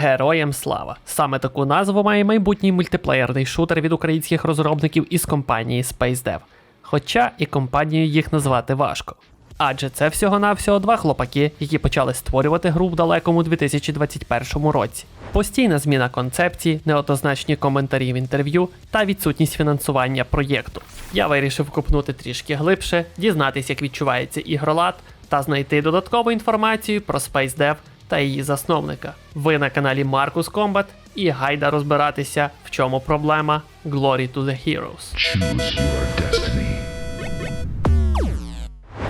Героям слава. Саме таку назву має майбутній мультиплеєрний шутер від українських розробників із компанії SpaceDev. Хоча і компанію їх назвати важко. Адже це всього-навсього два хлопаки, які почали створювати гру в далекому 2021 році. Постійна зміна концепції, неоднозначні коментарі в інтерв'ю та відсутність фінансування проєкту. Я вирішив копнути трішки глибше, дізнатися, як відчувається ігролад, та знайти додаткову інформацію про SpaceDev та її засновника. Ви на каналі Marcus Combat і гайда розбиратися, в чому проблема Glory to the Heroes. Choose your destiny.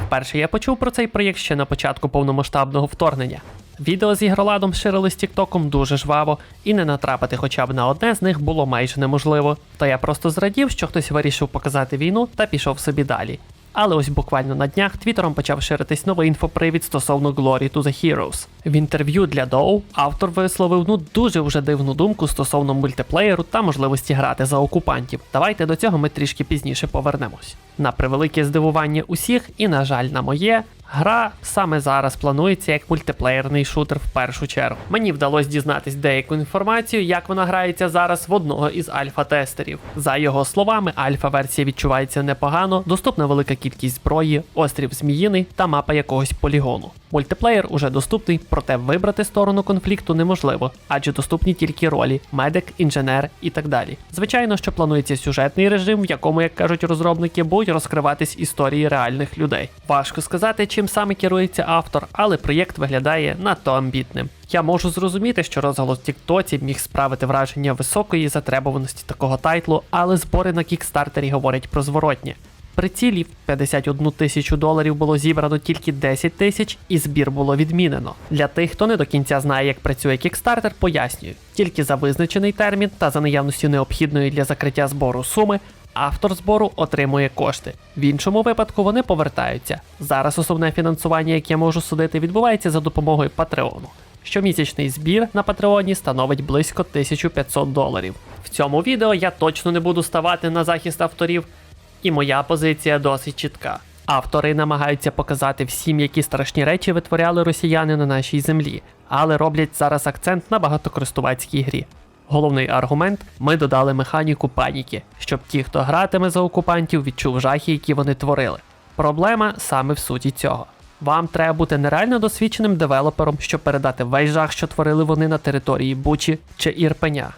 Вперше я почув про цей проєкт ще на початку повномасштабного вторгнення. Відео з ігроладом ширили з Тіктоком дуже жваво, і не натрапити хоча б на одне з них було майже неможливо. Та я просто зрадів, що хтось вирішив показати війну та пішов собі далі. Але ось буквально на днях твіттером почав ширитись новий інфопривід стосовно Glory to the Heroes. В інтерв'ю для Доу автор висловив ну дуже вже дивну думку стосовно мультиплеєру та можливості грати за окупантів. Давайте до цього ми трішки пізніше повернемось. На превелике здивування усіх, і, на жаль, на моє, гра саме зараз планується як мультиплеєрний шутер в першу чергу. Мені вдалося дізнатись деяку інформацію, як вона грається зараз в одного із альфа-тестерів. За його словами, альфа-версія відчувається непогано, доступна велика кількість зброї, острів Зміїний та мапа якогось полігону. Мультиплеєр уже доступний, проте вибрати сторону конфлікту неможливо, адже доступні тільки ролі медик, інженер і так далі. Звичайно, що планується сюжетний режим, в якому, як кажуть розробники, будуть розкриватись історії реальних людей. Важко сказати, чим саме керується автор, але проєкт виглядає надто амбітним. Я можу зрозуміти, що розголос Тіктоці міг справити враження високої затребуваності такого тайтлу, але збори на кікстартері говорять про зворотнє. При цілі в 51 тисячу доларів було зібрано тільки 10 тисяч, і збір було відмінено. Для тих, хто не до кінця знає, як працює Kickstarter, пояснюю. Тільки за визначений термін та за наявністю необхідної для закриття збору суми. Автор збору отримує кошти. В іншому випадку вони повертаються. Зараз основне фінансування, яке можу судити, відбувається за допомогою Патреону. Щомісячний збір на Патреоні становить близько 1500 доларів. В цьому відео я точно не буду ставати на захист авторів, і моя позиція досить чітка. Автори намагаються показати всім, які страшні речі витворяли росіяни на нашій землі, але роблять зараз акцент на багатокористувацькій грі. Головний аргумент ми додали механіку паніки, щоб ті, хто гратиме за окупантів, відчув жахи, які вони творили. Проблема саме в суті цього. Вам треба бути нереально досвідченим девелопером, щоб передати весь жах, що творили вони на території Бучі чи Ірпеня.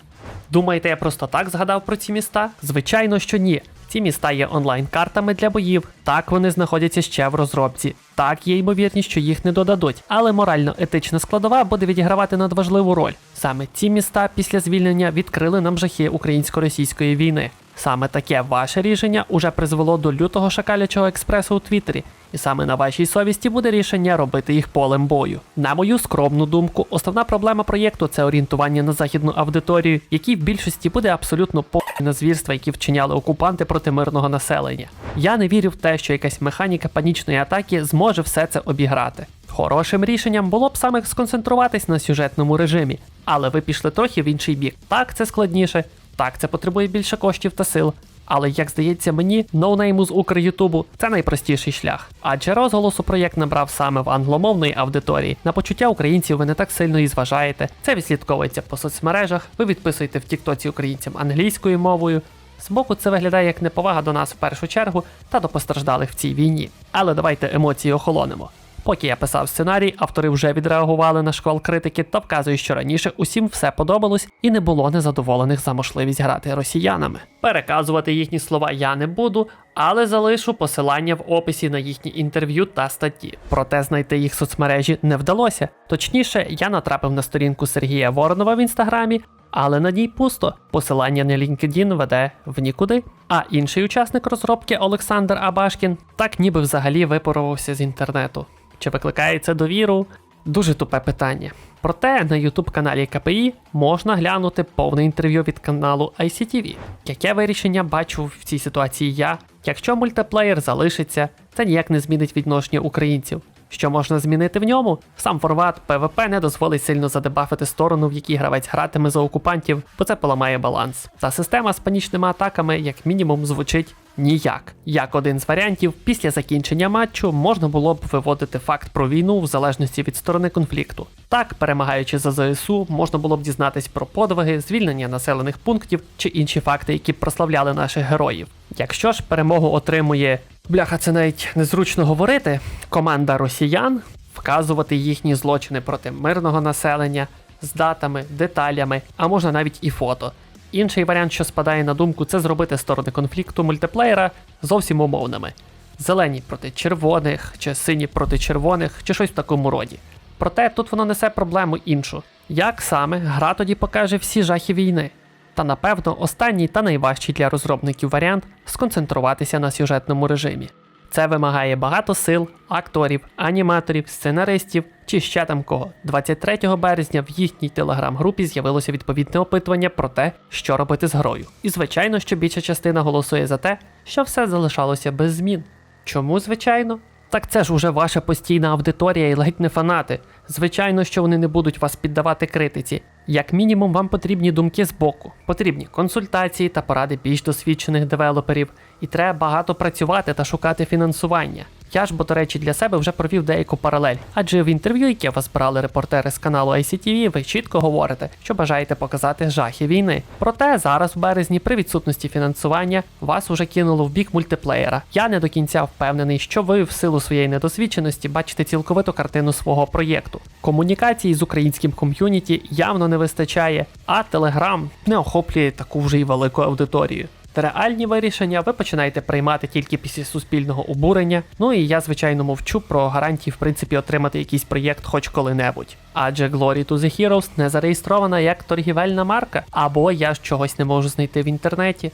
Думаєте, я просто так згадав про ці міста? Звичайно, що ні. Ці міста є онлайн-картами для боїв. Так вони знаходяться ще в розробці. Так є ймовірність, що їх не додадуть, але морально-етична складова буде відігравати надважливу роль. Саме ці міста після звільнення відкрили нам жахи українсько-російської війни. Саме таке ваше рішення уже призвело до лютого шакалячого експресу у Твіттері, і саме на вашій совісті буде рішення робити їх полем бою. На мою скромну думку, основна проблема проєкту це орієнтування на західну аудиторію, якій в більшості буде абсолютно по на звірства, які вчиняли окупанти проти мирного населення. Я не вірю в те, що якась механіка панічної атаки зможе все це обіграти. Хорошим рішенням було б саме сконцентруватись на сюжетному режимі, але ви пішли трохи в інший бік. Так, це складніше, так, це потребує більше коштів та сил. Але як здається мені, ноунейму з Укрютубу це найпростіший шлях. Адже розголосу проєкт набрав саме в англомовної аудиторії. На почуття українців ви не так сильно і зважаєте. Це відслідковується по соцмережах. Ви відписуєте в Тіктоці українцям англійською мовою. Збоку це виглядає як неповага до нас в першу чергу та до постраждалих в цій війні. Але давайте емоції охолонемо. Поки я писав сценарій, автори вже відреагували на шквал критики та вказують, що раніше усім все подобалось і не було незадоволених за можливість грати росіянами. Переказувати їхні слова я не буду, але залишу посилання в описі на їхні інтерв'ю та статті. Проте знайти їх в соцмережі не вдалося. Точніше, я натрапив на сторінку Сергія Воронова в інстаграмі. Але на ній пусто. Посилання на LinkedIn веде в нікуди. А інший учасник розробки Олександр Абашкін так ніби взагалі випарувався з інтернету. Чи викликає це довіру? Дуже тупе питання. Проте на youtube каналі КПІ можна глянути повне інтерв'ю від каналу ICTV. Яке вирішення бачу в цій ситуації я? Якщо мультиплеєр залишиться, це ніяк не змінить відношення українців. Що можна змінити в ньому? Сам формат PvP не дозволить сильно задебафити сторону, в якій гравець гратиме за окупантів, бо це поламає баланс. Та система з панічними атаками, як мінімум, звучить ніяк. Як один з варіантів, після закінчення матчу можна було б виводити факт про війну в залежності від сторони конфлікту. Так, перемагаючи за ЗСУ, можна було б дізнатись про подвиги, звільнення населених пунктів чи інші факти, які б прославляли наших героїв. Якщо ж перемогу отримує бляха, це навіть незручно говорити. Команда росіян вказувати їхні злочини проти мирного населення з датами, деталями, а можна навіть і фото. Інший варіант, що спадає на думку, це зробити сторони конфлікту мультиплеєра зовсім умовними: зелені проти червоних, чи сині проти червоних, чи щось в такому роді. Проте тут воно несе проблему іншу. Як саме гра тоді покаже всі жахи війни? Та напевно останній та найважчий для розробників варіант сконцентруватися на сюжетному режимі. Це вимагає багато сил, акторів, аніматорів, сценаристів чи ще там кого. 23 березня в їхній телеграм-групі з'явилося відповідне опитування про те, що робити з грою. І звичайно, що більша частина голосує за те, що все залишалося без змін. Чому, звичайно? Так це ж уже ваша постійна аудиторія і ледь не фанати. Звичайно, що вони не будуть вас піддавати критиці. Як мінімум, вам потрібні думки з боку, потрібні консультації та поради більш досвідчених девелоперів, і треба багато працювати та шукати фінансування. Я ж, бо, до речі, для себе вже провів деяку паралель, адже в інтерв'ю, яке вас брали репортери з каналу ICTV, ви чітко говорите, що бажаєте показати жахи війни. Проте зараз в березні, при відсутності фінансування, вас уже кинуло в бік мультиплеєра. Я не до кінця впевнений, що ви в силу своєї недосвідченості бачите цілковиту картину свого проєкту. Комунікації з українським ком'юніті явно не вистачає, а Телеграм не охоплює таку вже й велику аудиторію. Реальні вирішення ви починаєте приймати тільки після суспільного обурення. Ну і я, звичайно, мовчу про гарантії, в принципі, отримати якийсь проєкт хоч коли-небудь. Адже Glory to the Heroes не зареєстрована як торгівельна марка, або я ж чогось не можу знайти в інтернеті.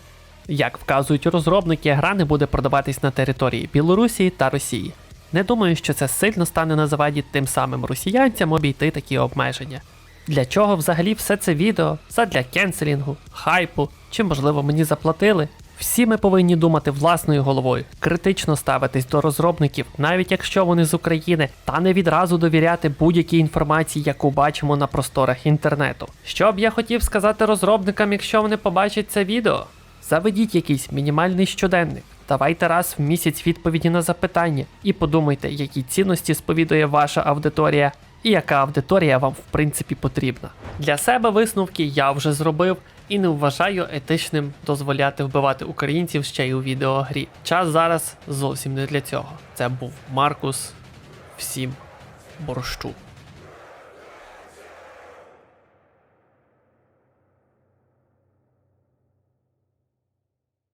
Як вказують розробники, гра не буде продаватись на території Білорусі та Росії. Не думаю, що це сильно стане на заваді тим самим росіянцям обійти такі обмеження. Для чого взагалі все це відео? Задля кенселінгу, хайпу, чи можливо мені заплатили? Всі ми повинні думати власною головою, критично ставитись до розробників, навіть якщо вони з України, та не відразу довіряти будь-якій інформації, яку бачимо на просторах інтернету. Що б я хотів сказати розробникам, якщо вони побачать це відео? Заведіть якийсь мінімальний щоденник. Давайте раз в місяць відповіді на запитання і подумайте, які цінності сповідує ваша аудиторія і яка аудиторія вам в принципі потрібна. Для себе висновки я вже зробив і не вважаю етичним дозволяти вбивати українців ще й у відеогрі. Час зараз зовсім не для цього. Це був Маркус. Всім борщу.